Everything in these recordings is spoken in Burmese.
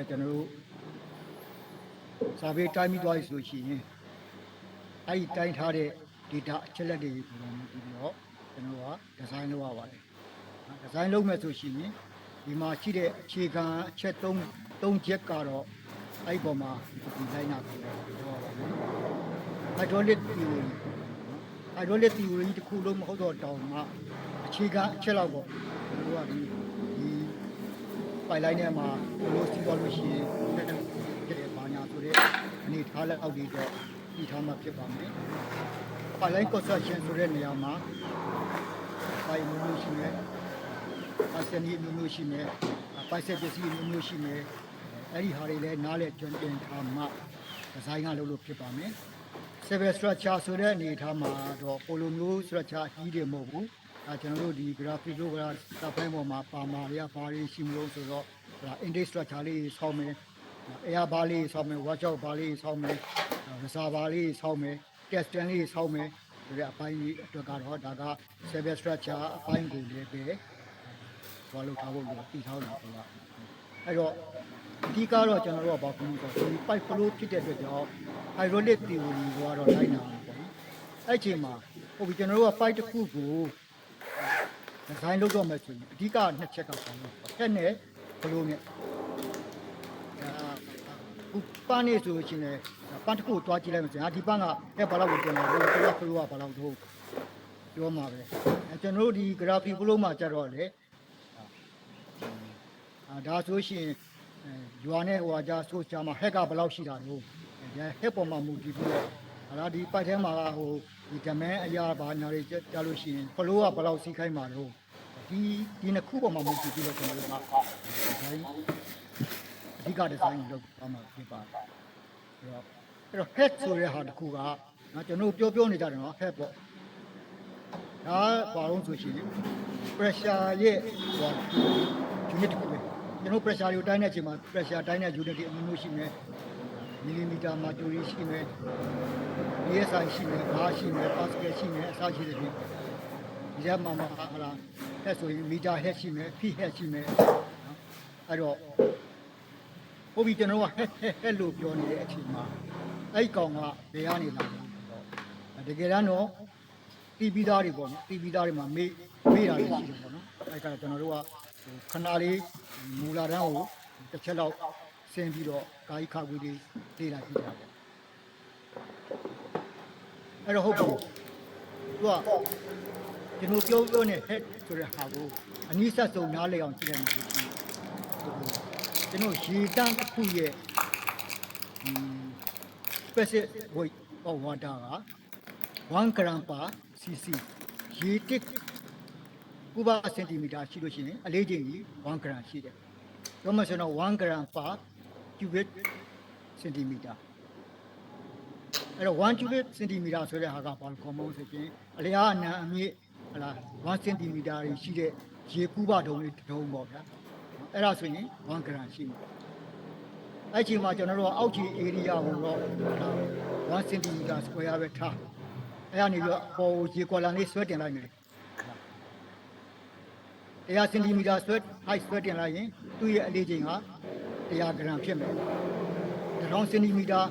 ပဲကျွန်တော်တို့စာပေတိုင်းပြီးသွားပြီဆိုရှင်အဲ့ဒီတိုင်းထားတဲ့ data အချက်လက်တွေပုံမှန်ပြီးတော့ကျွန်တော်ကဒီဇိုင်းလုပ်ရပါတယ်ဒီဇိုင်းလုပ်မယ်ဆိုရှင်ဒီမှာရှိတဲ့အခြေခံအချက်၃၃ချက်ကတော့အဲ့ဒီပေါ်မှာဒီဇိုင်းနာကိုပြောရပါတယ် hydraulic theory hydraulic theory တစ်ခုလုံးမဟုတ်တော့တောင်မှအခြေခံအချက်လောက်ပေါ့ကျွန်တော်ကဒီ ဒီပိုင်လိုင်းထဲမှာဘယ်လိုစီးသွားလို့ရှိရင်တဲ့ဘာညာဆိုတဲ့အနေထားလက်အောက်တွေတော့ဒီထားမှာဖြစ်ပါမယ်ပိုင်လိုင်း construction ဆိုတဲ့နေရာမှာပိုင်မျိုးမျိုးရှိမယ်အစနီမျိုးမျိုးရှိမယ်ပိုင်ဆက်ပစ္စည်းမျိုးမျိုးရှိမယ်အဲ့ဒီဟာတွေလည်းနားလဲကျွမ်းကျင်ထားမှဒီဇိုင်းကလုပ်လို့ဖြစ်ပါမယ် civil structure ဆိုတဲ့အနေအထားမှာတော့ပိုလိုမျိုး structure အကြီးတွေမဟုတ်ဘူး အဲကျွန်တော်တို့ဒီ graphic တို့ကစပ်ပိုင်းပေါ်မှာပါမာတွေကဘာတွေရှိမလို့ဆိုတော့ဒါ index structure လေးဆောင်းမယ် air bar လေးဆောင်းမယ် workshop bar လေးဆောင်းမယ် reservoir လေးဆောင်းမယ် test stand လေးဆောင်းမယ်ဆိုတဲ့အပိုင်းကြီးအတွက်ကတော့ဒါက civil structure အပိုင်းကိုလည်းပဲဘာလို့ထားဖို့လို့တည်ထားလို့ဆိုတာအဲ့တော့အဓိကတော့ကျွန်တော်တို့ကဘာကုန်ဆိုဒီ pipe flow ဖြစ်တဲ့အတွက်ကြောင့် hydraulic theory ကိုကတော့လိုက်နာမှာပေါ့နော်အဲ့အချိန်မှာဟုတ်ပြီကျွန်တော်တို့က pipe တစ်ခုကို ဒီဇိုင်းလုပ်တော့မယ်ဆိုရင်အဓိကနှစ်ချက်ကပါလို့ဟက်နဲ့ flow နဲ့အာခုပန်းနေဆိုလို့ရှိရင်လည်းပန်းတစ်ခုကိုတွားကြည့်လိုက်မယ်ဆိုရင်ဟာဒီပန်းကဟဲ့ဘာလို့ကိုတင်လဲဘယ်လို flow ကဘာလို့တော့ပြောမှာပဲအဲကျွန်တော်တို့ဒီ graphic flow မှာကြတော့လေအာဒါဆိုရှင်အဲရွာနဲ့ဟိုဟာကြားဆိုချာမှာဟက်ကဘယ်လောက်ရှိတာလို့အဲဟက်ပေါ်မှာမူတည်ပြီးတော့ဟာလားဒီပိုက်ထဲမှာကဟိုဒီဒမန်းအရာဘာညာတွေကြားလို့ရှိရင် flow ကဘယ်လောက်စီးခိုင်းမှာလို့ ဒီဒီနှစ်ခုပေါ်မှာမူတည်ပြီးတော့ကျွန်တော်တို့ကဒီဇိုင်းအဓိကဒီဇိုင်းလုပ်သွားမှာဖြစ်ပါတယ်အဲ့တော့အဲ့တော့ head ဆိုတဲ့ဟာတစ်ခုကနော်ကျွန်တော်တို့ပြောပြောနေကြတယ်နော် head ပေါ့ဒါဘာလို့ဆိုရှင် pressure ရဲ့ဟို unit တစ်ခုပဲကျွန်တော် pressure ကိုတိုင်းတဲ့အချိန်မှာ pressure တိုင်းတဲ့ unit တွေအမျိုးမျိုးရှိမယ်မီလီမီတာမာကျူရီရှိမယ် PSI ရှိမယ်ဘာရှိမယ် pascal ရှိမယ်အစရှိတဲ့ပြင် ဒီကမှာမှာဟာလားအဲ့ဆိုရင်မီတာ head ရှိမယ် feet head ရှိမယ်နော်အဲ့တော့ဟုတ်ပြီကျွန်တော်က head head head လို့ပြောနေတဲ့အချိန်မှာအဲ့ဒီကောင်ကဘယ်ကနေလာလဲဆိုတော့တကယ်တမ်းတော့တီးပြီးသားတွေပေါ့နော်တီးပြီးသားတွေမှာမေးမေးတာလေးရှိတယ်ပေါ့နော်အဲ့ဒါကျွန်တော်တို့ကဟိုခဏလေးမူလာတန်းကိုတစ်ချက်လောက်ဆင်းပြီးတော့ကာယီခါကွေးလေးလေ့လာကြည့်တာပေါ့အဲ့တော့ဟုတ်ပြီသူက ကျွန်တော်ပြောပြောနေ head ဆိုတဲ့ဟာကိုအနည်းဆက်ဆုံးနားလည်အောင်ကြည့်လိုက်မှဆိုရင်ကျွန်တော်ရေတန်းတစ်ခုရဲ့ဒီ specific weight of water က1 gram per cc ရေတစ်ကုဗစင်တီမီတာရှိလို့ရှိရင်အလေးချိန်ကြီး1 gram ရှိတယ်။ပြောမှဆိုတော့1 gram per cubic centimeter အဲ့တော့1 cubic centimeter ဆိုတဲ့ဟာကဘာလို့ခေါ်မလို့ဆိုရင်အလျားအနံအမြင့် ဟလာ1 centimeter ရှိတဲ့ရေကူးပါတုံးလေးတစ်တုံးပေါ့ဗျာ။အဲ့ဒါဆိုရင်1 gram ရှိမှာ။အဲ့ဒီမှာကျွန်တော်တို့ကအောက်ခြေ area ကိုတော့1 centimeter square ပဲထား။အဲ့ဒါနေပြီးတော့ပေါ်ကိုရေကွာလန်လေးဆွဲတင်လိုက်မယ်။100 centimeter ဆွဲ height ဆွဲတင်လိုက်ရင်သူ့ရဲ့အလေးချိန်က100 gram ဖြစ်မယ်။1000 centimeter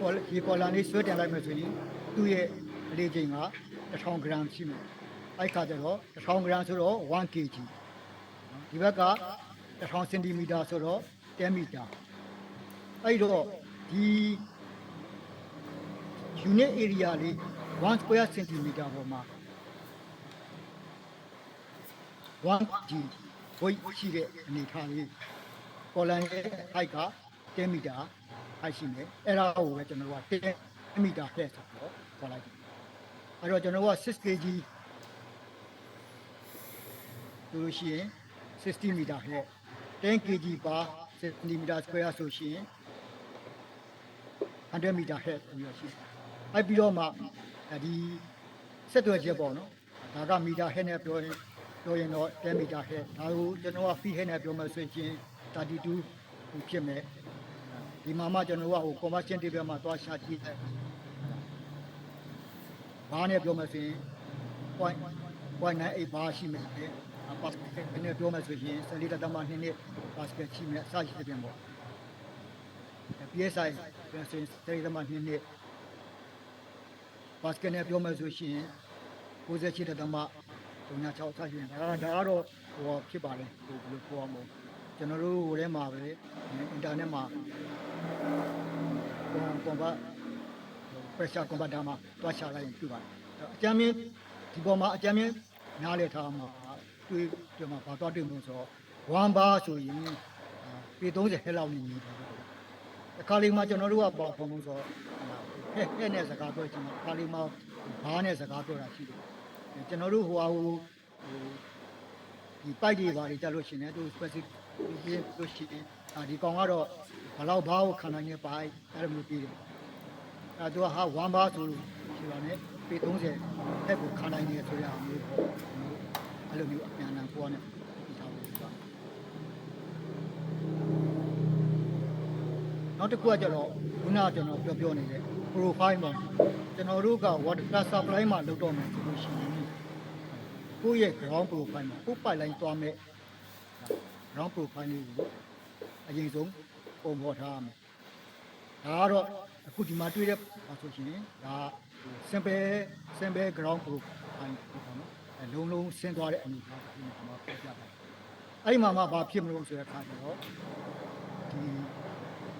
ပေါ်ရေကွာလန်လေးဆွဲတင်လိုက်မယ်ဆိုရင်သူ့ရဲ့အလေးချိန်က1000 gram ရှိမယ်။ အဲ့ခါကျတော့1000 gram ဆိုတော့ 1 kg ဒီဘက်က1000 centimeter ဆိုတော့10 meter အဲ့တော့ဒီ unit area လေး1 square centimeter ပေါ်မှာ 1 g weight ရှိတဲ့အနေထားလေးပေါ်လန်ရဲ့ height က10 meter height ရှိမယ်အဲ့ဒါကိုပဲကျွန်တော်တို့က10 meter ဖက်ဆိုတော့ခေါ်လိုက်တယ်အဲ့တော့ကျွန်တော်တို့က6 kg ဆိုလို့ရှိရင်60 meter ဟဲ့10 kg per centimeter square ဆိုရှင်100 meter head ပြီးတော့ရှိတယ်။အဲ့ပြီးတော့မှဒီဆက်သွယ်ချက်ပေါ့နော်။ဒါက meter head နဲ့ပြောရင်ပြောရင်တော့10 meter head ဒါကိုကျွန်တော်က feet head နဲ့ပြောမှဆိုရင်32ဟိုဖြစ်မယ်။ဒီမှာမှကျွန်တော်ကဟို conversion table မှာသွားရှာကြည့်တယ်။ဘာနဲ့ပြောမှဆိုရင် point point 98ဘာရှိမယ်။ ပတ်နဲ့ပြောမှဆိုရင်စလီတတမနှစ်နှစ် basket ရှိမယ်အစရှိတဲ့ပြင်ပေါ့။ PSI ပြန်စင်စရိသမနှစ်နှစ်ဘတ်စကတ်နဲ့ပြောမယ်ဆိုရှင်68တက်သမ36ဆက်ရှင်ဒါဒါကတော့ဟိုဖြစ်ပါလေဟိုဘယ်လိုပြောအောင်မို့ကျွန်တော်တို့ဟိုထဲမှာပဲအင်တာနက်မှာကွန်ကွန်ဘတ် pressure converter မှာတွားချလိုက်ရင်ပြပါတယ်အကြမ်းမြင့်ဒီပေါ်မှာအကြမ်းမြင့်နားလေထားမှာ တွေ့ကြမှာဘာတော့တွေ့မို့ဆိုတော့1 bar ဆိုရင်ပေ30ဟဲ့လောက်နေနေတယ်အခါလေးမှာကျွန်တော်တို့ကပေါ့ဘုံဘုံဆိုဟဲ့ဟဲ့နဲ့စကားပြောချင်တယ်အခါလေးမှာဘားနဲ့စကားပြောတာရှိတယ်ကျွန်တော်တို့ဟိုဟာဟိုဒီပိုက်တွေဘာတွေတက်လို့ရှိရင်သူ specific ပြလို့ရှိရင်ဒီကောင်ကတော့ဘလောက်ဘားကိုခံနိုင်နေပိုက်အဲ့လိုမျိုးပြီးတယ်အဲသူကဟာ1ဘာဆိုလို့ရှိပါနဲ့ပေ30ဖက်ကိုခါနိုင်နေဆိုရအောင်မျိုးပေါ့ အဲ့လိုမျိုးအပြန်အလှန်ပေါ်နေပြီးသားလို့ဆိုတာနောက်တစ်ခုကကျတော့ခုနကကျွန်တော်ပြောပြောနေတဲ့ profile ပေါ့ကျွန်တော်တို့က water supply မှာလုပ်တော့မယ်ဆိုလို့ရှိရင်ကိုယ့်ရဲ့ ground profile မှာကိုယ်ပိုက်လိုင်းသွားမဲ့ ground profile လေးကိုအရင်ဆုံးပုံဖော်ထားရမယ်ဒါကတော့အခုဒီမှာတွေ့တဲ့ပါဆိုရှင်ဒါ simple simple ground group အဲ့ဒီပေါ့နော်အဲ လုံးလုံးဆင်းသွားတဲ့အနေအထားကိုဒီမှာပြောပြပါတယ်အဲ့ဒီမှာမှဘာဖြစ်မလို့ဆိုတဲ့အခါကျတော့ဒီ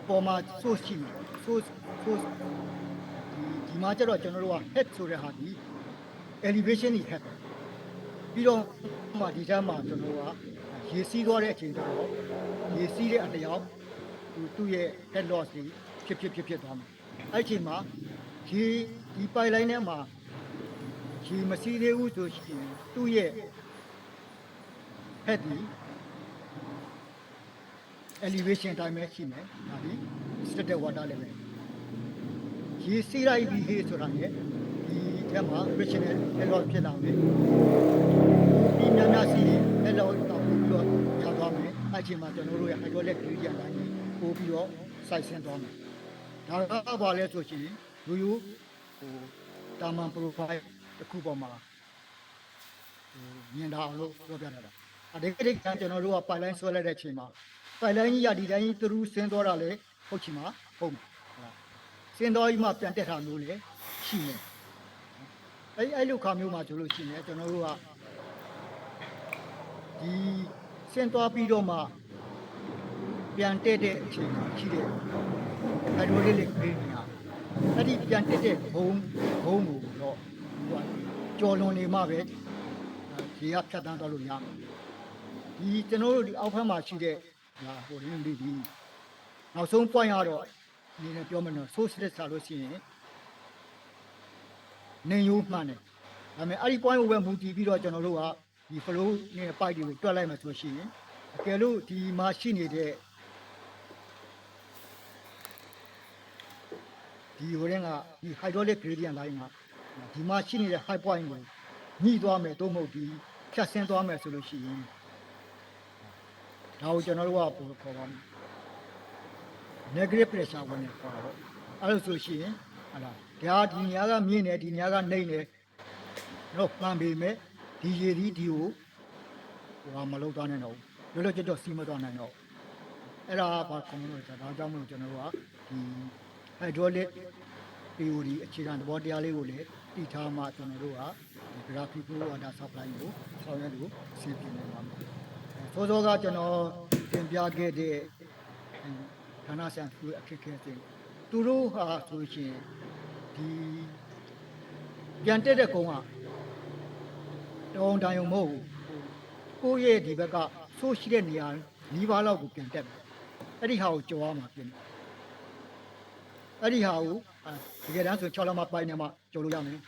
ပေါ်မှာ source ရှိတယ် source source ဒီဒီမှာကျတော့ကျွန်တော်တို့က head ဆိုတဲ့ဟာဒီ elevation ကြီး head ပြီးတော့ဟိုမှာဒီထက်မှာကျွန်တော်တို့ကရေစီးသွားတဲ့အချိန်ကျတော့ရေစီးတဲ့အတယောက်သူသူ့ရဲ့ head loss တွေဖြစ်ဖြစ်ဖြစ်ဖြစ်သွားမှာအဲ့ဒီအချိန်မှာဒီဒီပိုက်လိုင်းထဲမှာ ဒီမစီးသေးဘူးဆိုရှင်သူ့ရဲ့ head ဒီ elevation တိုင်းပဲရှိမယ်ဒါဒီ static water level ရေစီးလိုက်ပြီးဟေးဆိုတာနဲ့ဒီထဲမှာ frictional head loss ဖြစ်လာမယ်ဒီများများစီး head loss တော့ပြီးတော့ရသွားမယ်အဲ့ဒီအချိန်မှာကျွန်တော်တို့ရဲ့ hydraulic gradient တိုင်းပို့ပြီးတော့စိုက်ဆင်းသွားမယ်ဒါကဘာလဲဆိုရှင်လူယူဟိုတာမန် profile တစ်ခုပေါ်မှာဟိုမြင်တာအောင်လို့ပြောပြတာပါအဒီကိကကျွန်တော်တို့ကပိုက်လိုင်းဆွဲလိုက်တဲ့အချိန်မှာပိုက်လိုင်းကြီးရဒီတိုင်းသူတို့ဆင်းသွားတာလေဟုတ်ချင်မှာဟုတ်မှာဟုတ်လားဆင်းသွားပြီးမှပြန်တက်တာမျိုးလေရှိနေအဲ့အဲ့လိုခါမျိုးမှာဆိုလို့ရှိရင်ကျွန်တော်တို့ကဒီဆင်းသွားပြီးတော့မှပြန်တက်တဲ့အချိန်မှာရှိတဲ့ဟိုက်ဒရိုလစ်လေးတွေညာအဲ့ဒီပြန်တက်တဲ့ဘုံဘုံကိုတော့ဟို ကကြော်လွန်နေမှပဲရေကဖြတ်တန်းသွားလို့ရမယ်ဒီကျွန်တော်တို့ဒီအောက်ဖက်မှာရှိတဲ့ဟာဟိုရင်းလေးဒီနောက်ဆုံး point ကတော့ဒီနဲ့ပြောမယ်နော် source လက်စားလို့ရှိရင်နေယူမှန်တယ်ဒါပေမဲ့အဲ့ဒီ point ကိုပဲမူတည်ပြီးတော့ကျွန်တော်တို့ကဒီ flow နဲ့ pipe တွေကိုတွက်လိုက်မှဆိုရှင်အကယ်လို့ဒီမှာရှိနေတဲ့ဒီဟိုရင်ကဒီ hydraulic gradient line က ဒီမှာရှိနေတဲ့ high point ကိုညှိသွားမယ်သို့မဟုတ်ဒီဖြတ်ဆင်းသွားမယ်ဆိုလို့ရှိရင်ဒါကိုကျွန်တော်တို့ကပို့ခေါ်ပါမယ် negative pressure ဝင်နေခေါ်တာပေါ့အဲ့လိုဆိုလို့ရှိရင်ဟာလားဒါဒီနေရာကမြင့်နေဒီနေရာကနေနေတော့ပန်ပေမဲ့ဒီရေဒီဒီကိုဟိုမလောက်သွားနိုင်တော့ဘူးလောလောကျတော့စီးမသွားနိုင်တော့အဲ့ဒါဘာခေါ်မလို့ဒါကြောင့်မလို့ကျွန်တော်တို့ကဒီ hydraulic theory အခြေခံသဘောတရားလေးကိုလည်း တည်ထားမှကျွန်တော်တို့ကဒီ graphical water supply ကိုဆောင်ရွက်လို့အဆင်ပြေနိုင်ပါမယ်။စောစောကကျွန်တော်တင်ပြခဲ့တဲ့ဌာနဆိုင်သူအခက်အခဲတွေသူတို့ဟာဆိုရှင်ဒီပြန်တက်တဲ့ကုန်းကတောင်းတန်ရုံမဟုတ်ဘူး။ကိုယ့်ရဲ့ဒီဘက်ကဆိုးရှိတဲ့နေရာနီးပါးလောက်ကိုပြန်တက်တယ်။အဲ့ဒီဟာကိုကြော်ရမှာပြင်တယ် အဲ့ဒီဟာကိုအာတကယ်တမ်းဆို6လက်မပိုင်းနဲ့မှကျော်လို့ရမယ်။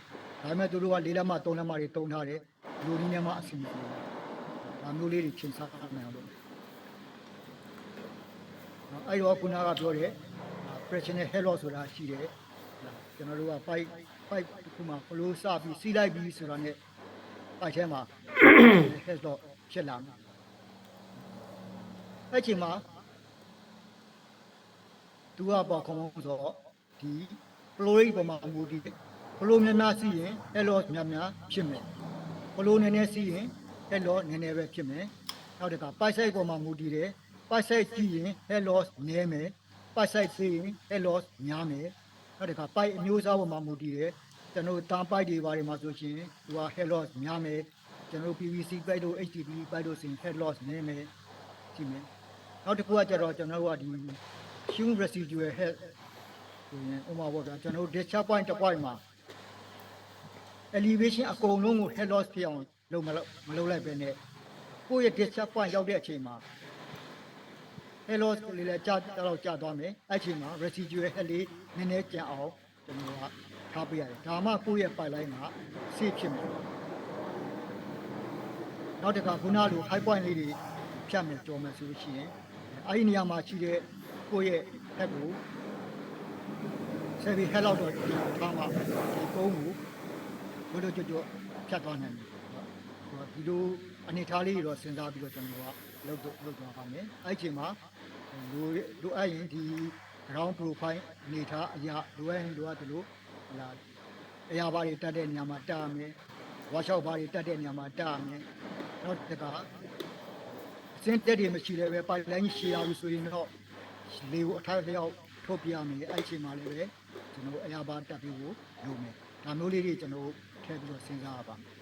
ဒါပေမဲ့သူတို့က4လက်မ3လက်မတွေတုံးထားတယ်။လူကြီးနဲ့မှအဆင်ပြေတယ်။ဒါမျိုးလေးတွေချိန်ဆနိုင်အောင်လုပ်မယ်။နော်အဲ့တော့ခုနကပြောတဲ့ fractional hair loss ဆိုတာရှိတယ်။ကျွန်တော်တို့က pipe pipe တစ်ခုမှ flow စပြီးစီးလိုက်ပြီးဆိုတာနဲ့ pipe ထဲမှာ hair loss ဖြစ်လာမှာ။အဲ့ချိန်မှာ သူကပေါ့ခေါင်းဆိုတော့ဒီ flow ပေါ်မှာမူတည်တယ် flow များများစီးရင် hello များများဖြစ်မယ် flow နည်းနည်းစီးရင် hello နည်းနည်းပဲဖြစ်မယ်နောက်တစ်ခါ pipe side ပေါ်မှာမူတည်တယ် pipe side ကြည့်ရင် hello နည်းမယ်ပိုက်ဆိုင်သေးရင် head loss များမယ်နောက်တစ်ခါပိုက်အမျိုးအစားပေါ်မှာမူတည်တယ်ကျွန်တော်တန်ပိုက်တွေဘာတွေမှာဆိုရှင်သူက head loss များမယ်ကျွန်တော် PVC ပိုက်တို့ HDP ပိုက်တို့ဆိုရင် head loss နည်းမယ်ကြည့်မယ်နောက်တစ်ခုကကျတော့ကျွန်တော်တို့ကဒီ human residual head ဆိုရင်ဥပမာပေါ့ဗျာကျွန်တော်တို့ discharge point တစ် point မှာ elevation အကုန်လုံးကို head loss ဖြစ်အောင်လုပ်မလုပ်မလုပ်လိုက်ပဲနဲ့ကိုယ့်ရဲ့ discharge point ရောက်တဲ့အချိန်မှာ head loss လေးလည်းကြာတော့ကြာသွားမယ်အဲ့အချိန်မှာ residual head လေးနည်းနည်းကျန်အောင်ကျွန်တော်ကထားပေးရတယ်ဒါမှကိုယ့်ရဲ့ pipeline က safe ဖြစ်မယ်နောက်တစ်ခါခုနလို high point လေးတွေဖြတ်မယ်ကြော်မယ်ဆိုလို့ရှိရင်အဲ့ဒီနေရာမှာရှိတဲ့ ကိုယ့်ရဲ့ head ကိုဆက်ပြီး head လောက်တော့ထားမှာဒီကုန်းကိုဘယ်လိုကြွကြွဖြတ်သွားနိုင်လဲဟိုဒီလိုအနေထားလေးတွေတော့စဉ်းစားပြီးတော့ကျွန်တော်ကလုပ်တော့လုပ်သွားပါမယ်အဲ့ဒီအချိန်မှာလူလူအဲ့ရင်ဒီ ground profile အနေထားအရာလူအဲ့ရင်လူကဒီလိုဟလာအရာဘာတွေတက်တဲ့နေရာမှာတက်ရမယ် workshop ဘာတွေတက်တဲ့နေရာမှာတက်ရမယ်နောက်တစ်ခါအစင်းတက်တွေမရှိလည်းပဲပိုက်လိုင်းရှည်ရပြီဆိုရင်တော့ လေကိုအထားလျောက်ထုတ်ပြရမယ်အဲ့ဒီအချိန်မှာလည်းပဲကျွန်တော်အရာဘာတက်ပြီးကိုလုပ်မယ်ဒါမျိုးလေးတွေကျွန်တော်ထည့်ပြီးတော့စဉ်းစားရပါမယ်